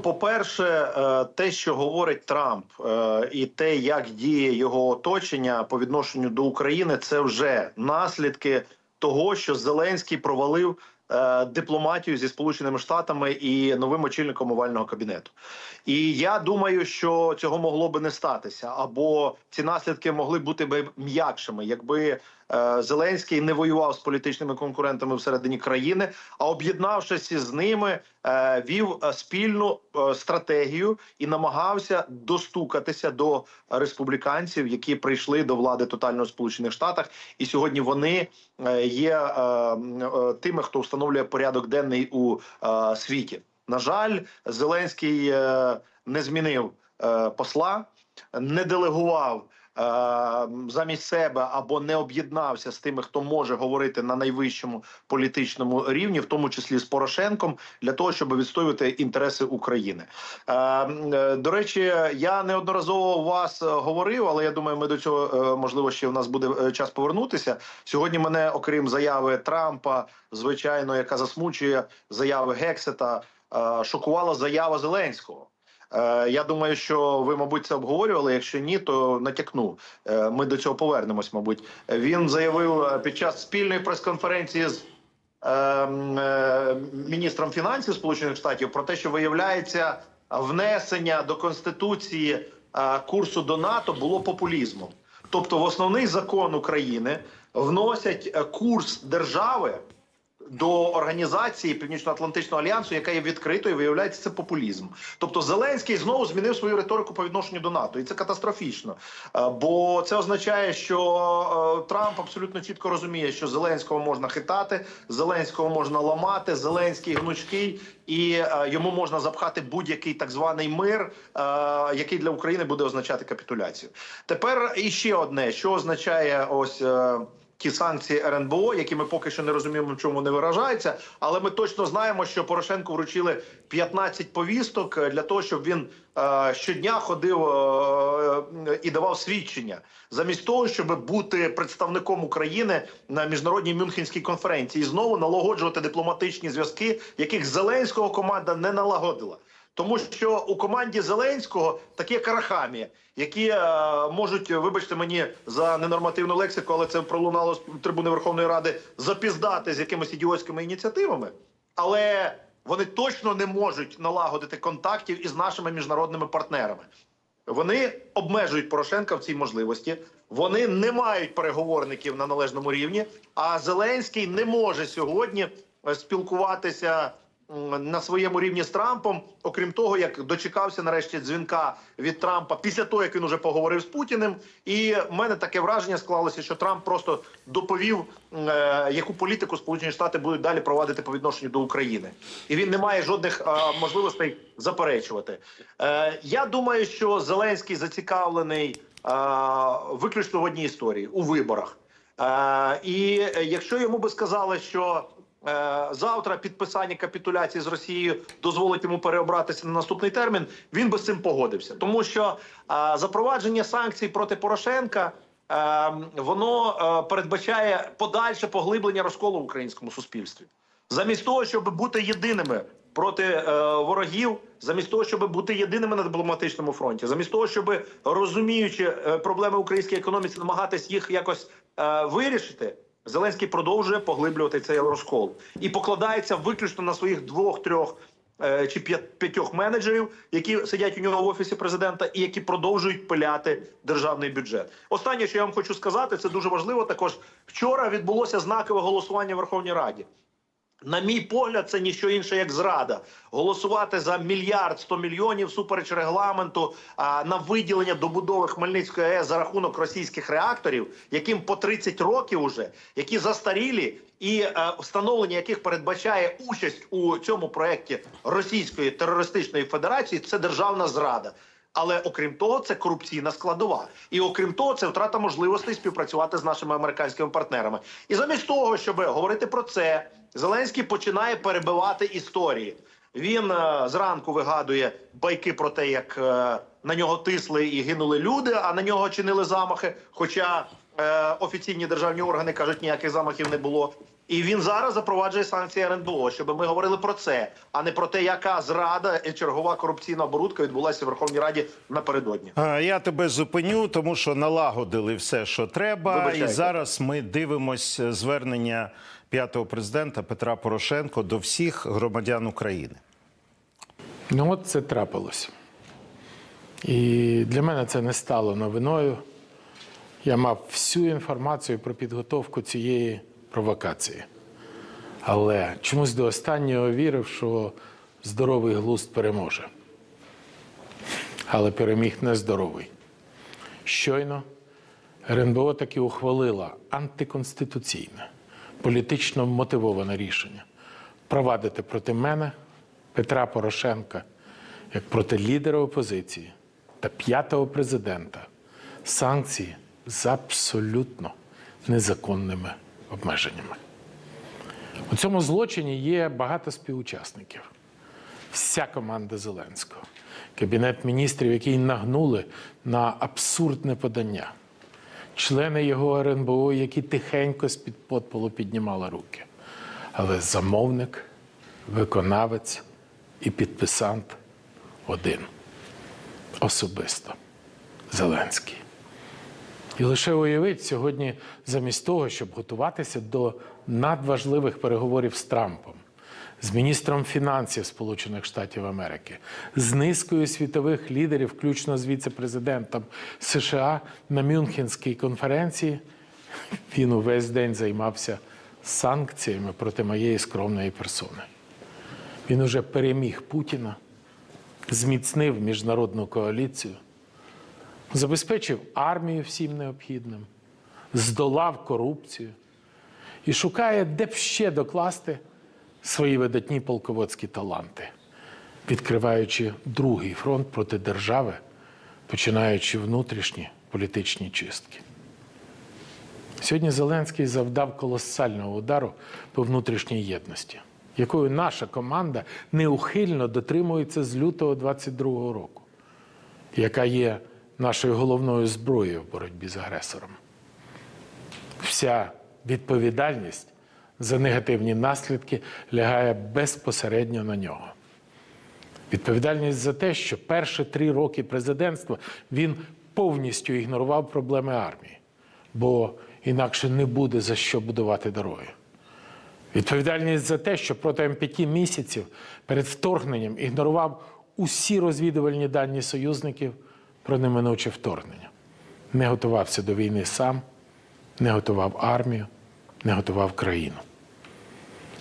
по-перше, е, те, що говорить Трамп, е, і те, як діє його оточення по відношенню до України, це вже наслідки того, що Зеленський провалив е, дипломатію зі Сполученими Штатами і новим очільником овального кабінету. І я думаю, що цього могло би не статися, або ці наслідки могли бути би м'якшими, якби Зеленський не воював з політичними конкурентами всередині країни, а об'єднавшись із ними, е, вів е, спільну е, стратегію і намагався достукатися до республіканців, які прийшли до влади тотально в Сполучених Штатах, і сьогодні вони е, є е, е, тими, хто встановлює порядок денний у е, світі. На жаль, Зеленський е, не змінив е, посла, не делегував е, замість себе або не об'єднався з тими, хто може говорити на найвищому політичному рівні, в тому числі з Порошенком, для того, щоб відстоювати інтереси України. Е, е, До речі, я неодноразово вас е, говорив, але я думаю, ми до цього е, можливо ще в нас буде е, час повернутися. Сьогодні мене, окрім заяви Трампа, звичайно, яка засмучує заяви Гексета, е, шокувала заява Зеленського. Е, Я думаю, що ви, мабуть, це обговорювали. Якщо ні, то натякну. Е, Ми до цього повернемось. Мабуть, він заявив е, під час спільної прес-конференції з міністром фінансів Сполучених Штатів про те, що виявляється внесення до конституції курсу до НАТО було популізмом. Тобто, в основний закон України вносять курс держави до організації Північно-Атлантичного альянсу, яка є відкритою, виявляється це популізм. Тобто Зеленський знову змінив свою риторику по відношенню до НАТО, і це катастрофічно. Е, Бо це означає, що е, Трамп абсолютно чітко розуміє, що Зеленського можна хитати, Зеленського можна ламати, Зеленський гнучкий, і е, йому можна запхати будь-який так званий мир, який для України буде означати капітуляцію. Тепер іще одне, що означає ось. Е, ті санкції РНБО, які ми поки що не розуміємо, в чому вони виражаються, але ми точно знаємо, що Порошенку вручили 15 повісток е, для того, щоб він е, щодня ходив е, і давав свідчення, замість того, щоб бути представником України на міжнародній Мюнхенській конференції. І знову налагоджувати дипломатичні зв'язки, яких Зеленського команда не налагодила. Тому що у команді Зеленського такі карахамі, які е, можуть, вибачте мені за ненормативну лексику, але це пролунало з трибуни Верховної Ради запіздати з якимись ідіотськими ініціативами, але вони точно не можуть налагодити контактів із нашими міжнародними партнерами. Вони обмежують Порошенка в цій можливості. Вони не мають переговорників на належному рівні. А Зеленський не може сьогодні е, спілкуватися на своєму рівні з Трампом, окрім того, як дочекався нарешті дзвінка від Трампа після того, як він уже поговорив з Путіним. І в мене таке враження склалося, що Трамп просто доповів, е, яку політику Сполучені Штати будуть далі провадити по відношенню до України, і він не має жодних е, можливостей заперечувати. Е, я думаю, що Зеленський зацікавлений е, виключно в одній історії у виборах. Е, і якщо йому би сказали, що завтра підписання капітуляції з Росією дозволить йому переобратися на наступний термін, він би з цим погодився, тому що е, запровадження санкцій проти Порошенка. е, Воно е, передбачає подальше поглиблення розколу в українському суспільстві, замість того, щоб бути єдиними проти е, ворогів, замість того, щоб бути єдиними на дипломатичному фронті, замість того, щоб розуміючи е, проблеми української економіці, намагатись їх якось е, вирішити. Зеленський продовжує поглиблювати цей розкол і покладається виключно на своїх двох-трьох е, чи п'ят- п'ятьох менеджерів, які сидять у нього в офісі президента, і які продовжують пиляти державний бюджет. Останнє, що я вам хочу сказати, це дуже важливо. Також вчора відбулося знакове голосування в Верховній Раді. На мій погляд, це ніщо інше як зрада. Голосувати за мільярд сто мільйонів супереч регламенту а, на виділення добудови Хмельницької АЕС за рахунок російських реакторів, яким по 30 років уже, які застарілі, і е, встановлення яких передбачає участь у цьому проєкті Російської терористичної федерації, це державна зрада. Але окрім того, це корупційна складова, і окрім того, це втрата можливостей співпрацювати з нашими американськими партнерами. І замість того, щоб говорити про це, Зеленський починає перебивати історії. Він е, зранку вигадує байки про те, як е, на нього тисли і гинули люди, а на нього чинили замахи. Хоча е, офіційні державні органи кажуть, ніяких замахів не було. І він зараз запроваджує санкції РНБО, щоб ми говорили про це, а не про те, яка зрада і чергова корупційна оборудка відбулася в Верховній Раді напередодні. А, Я тебе зупиню, тому що налагодили все, що треба. Вибачайте. І зараз ми дивимось звернення п'ятого президента Петра Порошенко до всіх громадян України. Ну, от це трапилось. І для мене це не стало новиною. Я мав всю інформацію про підготовку цієї провокації. Але чомусь до останнього вірив, що здоровий глузд переможе. Але переміг нездоровий. Щойно РНБО таки ухвалила антиконституційне, політично мотивоване рішення провадити проти мене Петра Порошенка як проти лідера опозиції та п'ятого президента санкції з абсолютно незаконними обмеженнями. У цьому злочині є багато співучасників. Вся команда Зеленського, кабінет міністрів, який нагнули на абсурдне подання, члени його РНБО, які тихенько з-під подполу піднімали руки. Але замовник, виконавець і підписант один особисто Зеленський. І лише уявіть сьогодні, замість того, щоб готуватися до надважливих переговорів з Трампом, з міністром фінансів Сполучених Штатів Америки, з низкою світових лідерів, включно з віце-президентом США на Мюнхенській конференції, він увесь день займався санкціями проти моєї скромної персони. Він уже переміг Путіна, зміцнив міжнародну коаліцію, забезпечив армію всім необхідним, здолав корупцію і шукає, де б ще докласти свої видатні полководські таланти, відкриваючи другий фронт проти держави, починаючи внутрішні політичні чистки. Сьогодні Зеленський завдав колосального удару по внутрішній єдності, якою наша команда неухильно дотримується з лютого 22-го року, яка є нашою головною зброєю в боротьбі з агресором. Вся відповідальність за негативні наслідки лягає безпосередньо на нього. Відповідальність за те, що перші три роки президентства він повністю ігнорував проблеми армії, бо інакше не буде за що будувати дороги. Відповідальність за те, що протягом п'яти місяців перед вторгненням ігнорував усі розвідувальні дані союзників про неминуче вторгнення. Не готувався до війни сам, не готував армію, не готував країну.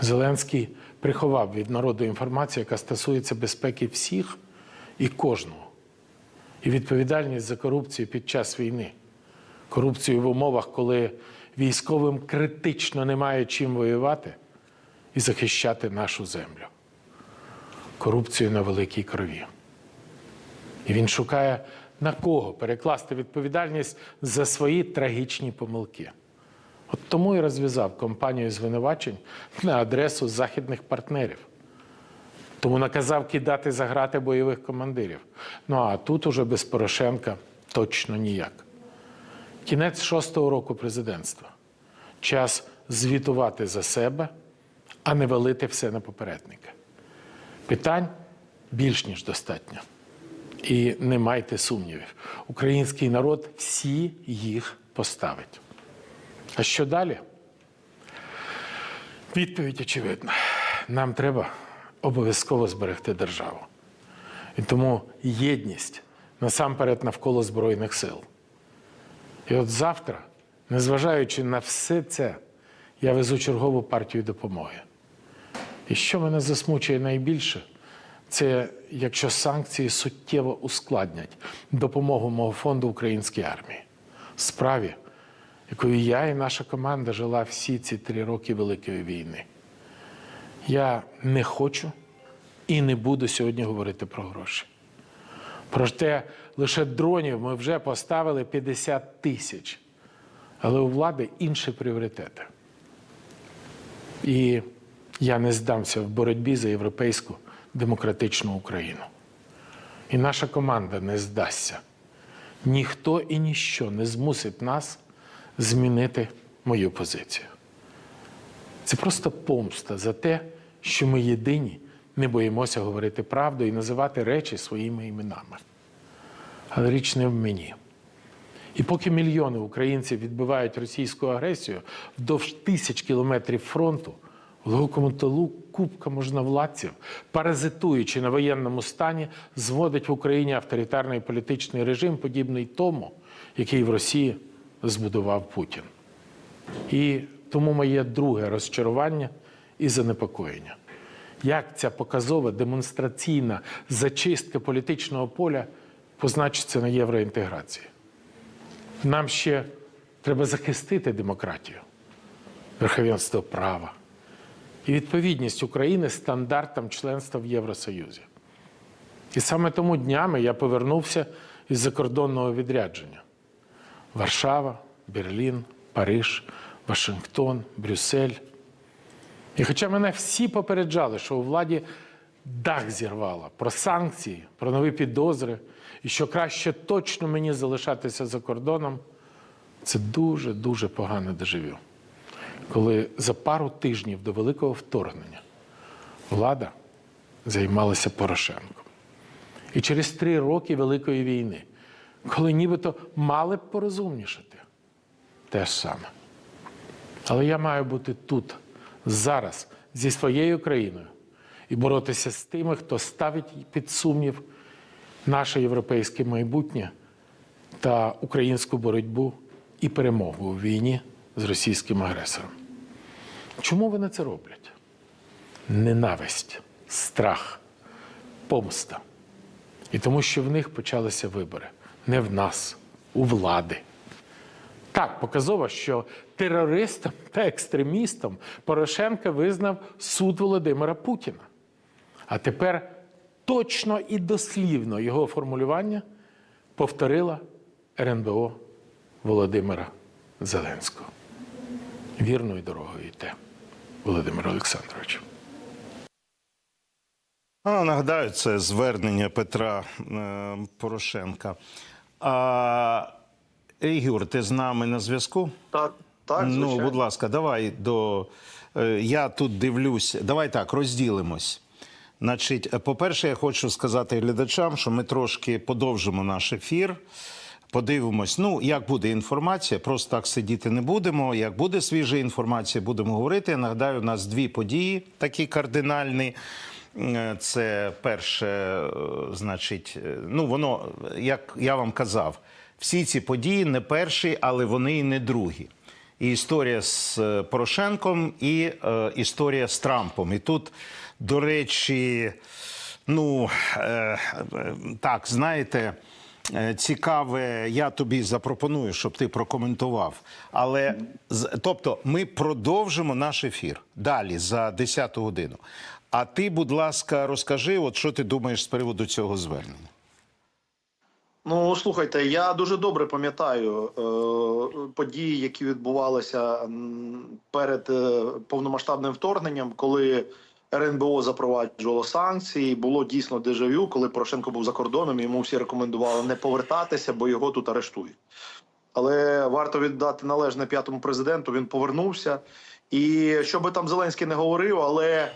Зеленський приховав від народу інформацію, яка стосується безпеки всіх і кожного. І відповідальність за корупцію під час війни. Корупцію в умовах, коли військовим критично немає чим воювати і захищати нашу землю. Корупцію на великій крові. І він шукає на кого перекласти відповідальність за свої трагічні помилки. От тому і розв'язав кампанію звинувачень на адресу західних партнерів. Тому наказав кидати за грати бойових командирів. Ну а тут уже без Порошенка точно ніяк. Кінець шостого року президентства. Час звітувати за себе, а не валити все на попередника. Питань більш ніж достатньо. І не майте сумнівів, український народ всі їх поставить. А що далі? Відповідь очевидна. Нам треба обов'язково зберегти державу. І тому єдність насамперед навколо Збройних сил. І от завтра, незважаючи на все це, я везу чергову партію допомоги. І що мене засмучує найбільше, це якщо санкції суттєво ускладнять допомогу мого фонду українській армії, справі, якою я і наша команда жила всі ці три роки Великої війни. Я не хочу і не буду сьогодні говорити про гроші. Проте лише дронів ми вже поставили 50 тисяч. Але у влади інші пріоритети. І я не здамся в боротьбі за європейську демократичну Україну. І наша команда не здасться. Ніхто і ніщо не змусить нас змінити мою позицію. Це просто помста за те, що ми єдині не боїмося говорити правду і називати речі своїми іменами. Але річ не в мені. І поки мільйони українців відбивають російську агресію вдовж тисяч кілометрів фронту, в глухому тилу купка можновладців, паразитуючи на воєнному стані, зводить в Україні авторитарний політичний режим, подібний тому, який в Росії збудував Путін. І тому моє друге розчарування і занепокоєння. Як ця показова демонстраційна зачистка політичного поля позначиться на євроінтеграції? Нам ще треба захистити демократію, верховенство права і відповідність України стандартам членства в Євросоюзі. І саме тому днями я повернувся із закордонного відрядження. Варшава, Берлін, Париж, Вашингтон, Брюссель. І хоча мене всі попереджали, що у владі дах зірвало про санкції, про нові підозри, і що краще точно мені залишатися за кордоном, це дуже-дуже погане дежавю. Коли за пару тижнів до великого вторгнення влада займалася Порошенком. І через три роки Великої війни, коли нібито мали б порозумнішати, те ж саме. Але я маю бути тут, зараз, зі своєю країною і боротися з тими, хто ставить під сумнів наше європейське майбутнє та українську боротьбу і перемогу у війні з російським агресором. Чому вони це роблять? Ненависть, страх, помста. І тому, що в них почалися вибори. Не в нас, у влади. Так, показово, що терористом та екстремістом Порошенка визнав суд Володимира Путіна. А тепер точно і дослівно його формулювання повторила РНБО Володимира Зеленського. Вірною дорогою йде, Володимир Олександрович. А, нагадаю, це звернення Петра е, Порошенка. А, Ігор, ти з нами на зв'язку? Так, так, ну, будь ласка, давай до. е, Я тут дивлюсь. Давай так, розділимось. Значить, е, по-перше, я хочу сказати глядачам, що ми трошки подовжимо наш ефір. Подивимось, ну як буде інформація, просто так сидіти не будемо. Як буде свіжа інформація, будемо говорити. Я нагадаю, у нас дві події такі кардинальні. Е, Це перше, е, значить, е, ну воно, як я вам казав, всі ці події не перші, але вони і не другі. І історія з Порошенком, і е, історія з Трампом. І тут, до речі, ну е, так, знаєте. Цікаве, я тобі запропоную, щоб ти прокоментував. Але тобто, ми продовжимо наш ефір далі за 10 годину. А ти, будь ласка, розкажи, от що ти думаєш з приводу цього звернення? Ну слухайте, я дуже добре пам'ятаю е, події, які відбувалися перед е, повномасштабним вторгненням, коли РНБО запроваджувало санкції. Було дійсно дежавю, коли Порошенко був за кордоном. Йому всі рекомендували не повертатися, бо його тут арештують. Але варто віддати належне п'ятому президенту. Він повернувся. І що би там Зеленський не говорив, але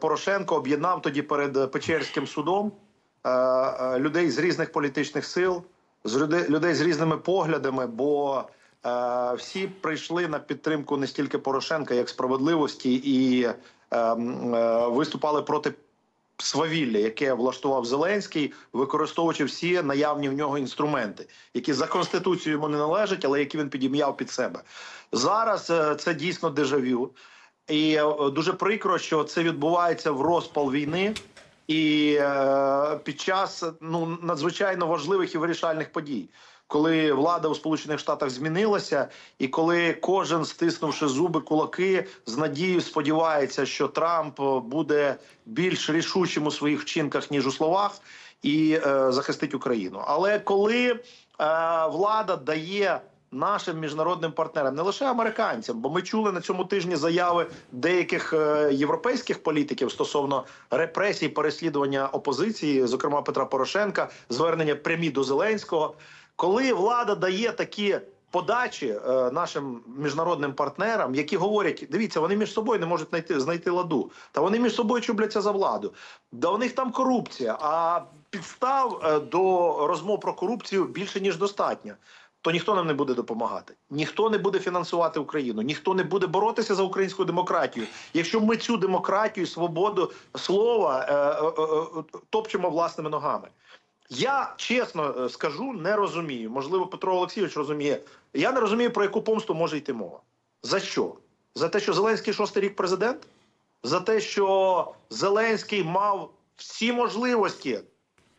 Порошенко об'єднав тоді перед Печерським судом е, е, людей з різних політичних сил, з людей, з різними поглядами, бо е, всі прийшли на підтримку не стільки Порошенка, як справедливості, і е, е, виступали проти свавілля, яке влаштував Зеленський, використовуючи всі наявні в нього інструменти, які за конституцією йому не належать, але які він підім'яв під себе. Зараз е, це дійсно дежавю. І е, дуже прикро, що це відбувається в розпал війни і е, під час ну надзвичайно важливих і вирішальних подій, коли влада у Сполучених Штатах змінилася, і коли кожен, стиснувши зуби, кулаки, з надією сподівається, що Трамп буде більш рішучим у своїх вчинках ніж у словах, і е, захистить Україну. Але коли е, влада дає нашим міжнародним партнерам, не лише американцям, бо ми чули на цьому тижні заяви деяких е, європейських політиків стосовно репресій, переслідування опозиції, зокрема Петра Порошенка, звернення прямі до Зеленського. Коли влада дає такі подачі е, нашим міжнародним партнерам, які говорять: дивіться, вони між собою не можуть знайти знайти ладу, та вони між собою чубляться за владу. Да у них там корупція, а підстав е, до розмов про корупцію більше ніж достатньо. То ніхто нам не буде допомагати, ніхто не буде фінансувати Україну, ніхто не буде боротися за українську демократію. Якщо ми цю демократію, свободу слова е, е, е, топчемо власними ногами. Я чесно е, скажу, не розумію. Можливо, Петро Олексійович розуміє. Я не розумію, про яку помсту може йти мова. За що? За те, що Зеленський шостий рік президент? За те, що Зеленський мав всі можливості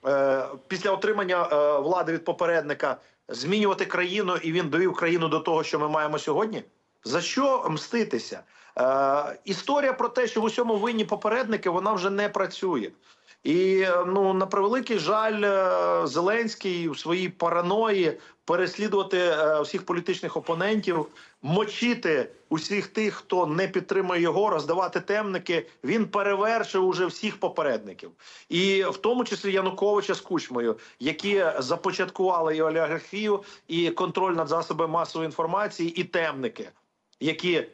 е, після отримання е, влади від попередника змінювати країну, і він довів країну до того, що ми маємо сьогодні. За що мститися? Е, історія про те, що в усьому винні попередники, вона вже не працює. І е, ну на превеликий жаль, е, Зеленський у своїй параної переслідувати е, всіх політичних опонентів, мочити усіх тих, хто не підтримує його, роздавати темники. Він перевершив уже всіх попередників, і в тому числі Януковича з Кучмою, які започаткували і олігархію, і контроль над засобами масової інформації, і темники які е,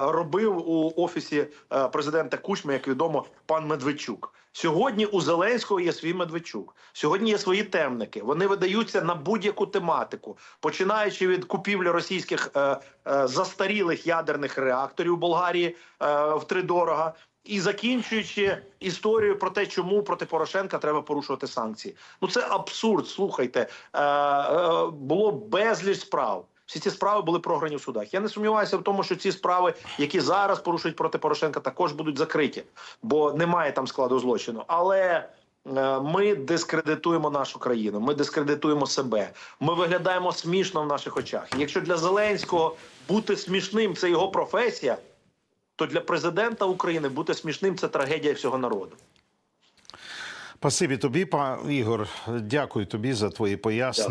робив у офісі е, президента Кучми, як відомо, пан Медведчук. Сьогодні у Зеленського є свій Медведчук. Сьогодні є свої темники. Вони видаються на будь-яку тематику, починаючи від купівлі російських е, е, застарілих ядерних реакторів Болгарії е, втридорога. І закінчуючи історію про те, чому проти Порошенка треба порушувати санкції. Ну це абсурд. Слухайте, е, е, було безліч справ. Всі ці справи були програні в судах. Я не сумніваюся в тому, що ці справи, які зараз порушують проти Порошенка, також будуть закриті, бо немає там складу злочину. Але е, ми дискредитуємо нашу країну, ми дискредитуємо себе. Ми виглядаємо смішно в наших очах. Якщо для Зеленського бути смішним це його професія, то для президента України бути смішним це трагедія всього народу. Спасибі тобі, пан Ігор. Дякую тобі за твої пояснення.